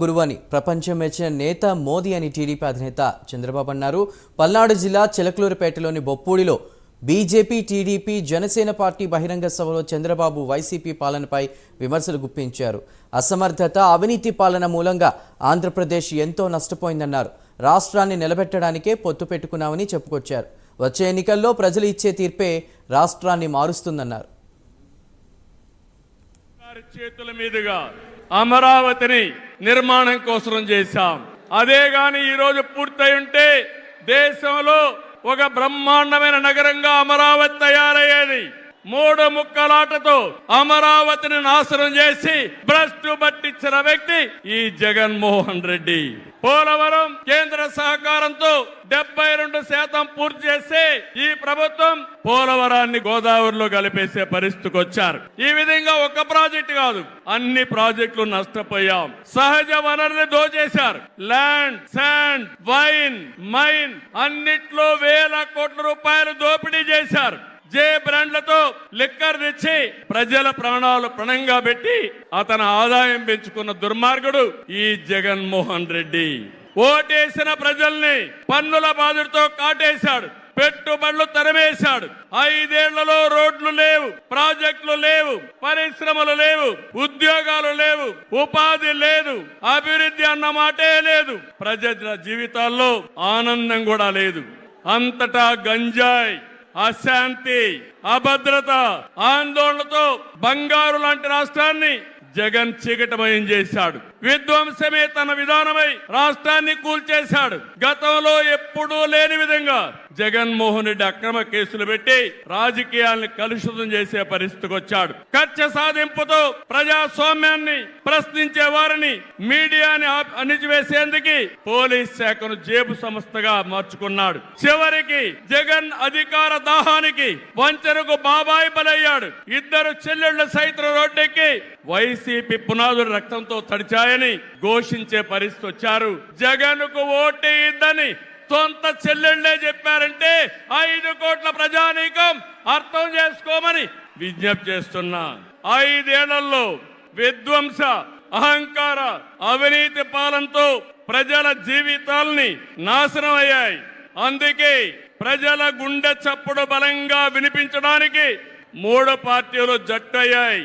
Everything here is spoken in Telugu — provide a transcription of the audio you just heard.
గురువని ప్రపంచం మెచ్చిన నేత మోదీ అని టీడీపీ అధినేత చంద్రబాబు అన్నారు. పల్నాడు జిల్లా చిలకలూరుపేటలోని బొప్పూడిలో బీజేపీ టీడీపీ జనసేన పార్టీ బహిరంగ సభలో చంద్రబాబు వైసీపీ పాలనపై విమర్శలు గుప్పించారు. అసమర్థత అవినీతి పాలన మూలంగా ఆంధ్రప్రదేశ్ ఎంతో నష్టపోయిందన్నారు. రాష్ట్రాన్ని నిలబెట్టడానికే పొత్తు పెట్టుకున్నామని చెప్పుకొచ్చారు. వచ్చే ఎన్నికల్లో ప్రజలు ఇచ్చే తీర్పే రాష్ట్రాన్ని మారుస్తుందన్నారు. చేతుల మీదుగా అమరావతిని నిర్మాణం కోసం చేశాం. అదే గాని ఈ రోజు పూర్తయి ఉంటే దేశంలో ఒక బ్రహ్మాండమైన నగరంగా అమరావతి తయారయ్యేది. మూడు ముక్కలాటతో అమరావతిని నాశనం చేసి భ్రష్టు పట్టించిన వ్యక్తి ఈ జగన్మోహన్ రెడ్డి. పోలవరం కేంద్ర సహకారంతో డెబ్బై రెండు శాతం పూర్తి చేస్తే ప్రభుత్వం పోలవరాన్ని గోదావరిలో కలిపేసే పరిస్థితికి వచ్చారు. ఈ విధంగా ఒక ప్రాజెక్ట్ కాదు అన్ని ప్రాజెక్టులు నష్టపోయాం. సహజ వనరుని దోచేశారు. ల్యాండ్ శాండ్ వైన్ మైన్ అన్నిట్లో వేల కోట్ల రూపాయలు దోపిడీ చేశారు. జే బ్రాండ్లతో లిక్కర్ తెచ్చి ప్రజల ప్రాణాలు ప్రణంగా పెట్టి అతని ఆదాయం పెంచుకున్న దుర్మార్గుడు ఈ జగన్మోహన్ రెడ్డి. ఓటేసిన ప్రజల్ని పన్నుల బాధుడితో కాటేశాడు. పెట్టుబడులు తరమేశాడు. ఐదేళ్ళలో రోడ్లు లేవు ప్రాజెక్టులు లేవు పరిశ్రమలు లేవు ఉద్యోగాలు లేవు ఉపాధి లేదు అభివృద్ధి అన్న మాటే లేదు. ప్రజల జీవితాల్లో ఆనందం కూడా లేదు. అంతటా గంజాయి అశాంతి అభద్రత ఆందోళనతో బంగారు లాంటి రాష్ట్రాన్ని జగన్ చీకటమయం చేశాడు. విధ్వంసమే తన విధానమై రాష్ట్రాన్ని కూల్చేశాడు. గతంలో ఎప్పుడూ లేని విధంగా జగన్మోహన్ రెడ్డి అక్రమ కేసులు పెట్టి రాజకీయాల్ని కలుషితం చేసే పరిస్థితికి వచ్చాడు. కక్ష సాధింపుతో ప్రజాస్వామ్యాన్ని ప్రశ్నించే వారిని మీడియాని అణిచివేసేందుకు పోలీస్ శాఖను జేబు సంస్థగా మార్చుకున్నాడు. చివరికి జగన్ అధికార దాహానికి వంచనకు బాబాయి బలయ్యాడు. ఇద్దరు చెల్లెళ్ళు సైతం రోడ్డెక్కి వైసీపీ పునాదులు రక్తంతో తడిచాయని ఘోషించే పరిస్థితి వచ్చారు. జగన్కు ఓటేయద్దని సొంత చెల్లెళ్ళే చెప్పారంటే ఐదు కోట్ల ప్రజానీకం అర్థం చేసుకోమని విజ్ఞప్తి చేస్తున్నా. ఐదేళ్ళలో విధ్వంస అహంకార అవినీతి పాలనతో ప్రజల జీవితాల్ని నాశనం అయ్యాయి. అందుకే ప్రజల గుండె చప్పుడు బలంగా వినిపించడానికి మూడు పార్టీలు జట్టయ్యాయి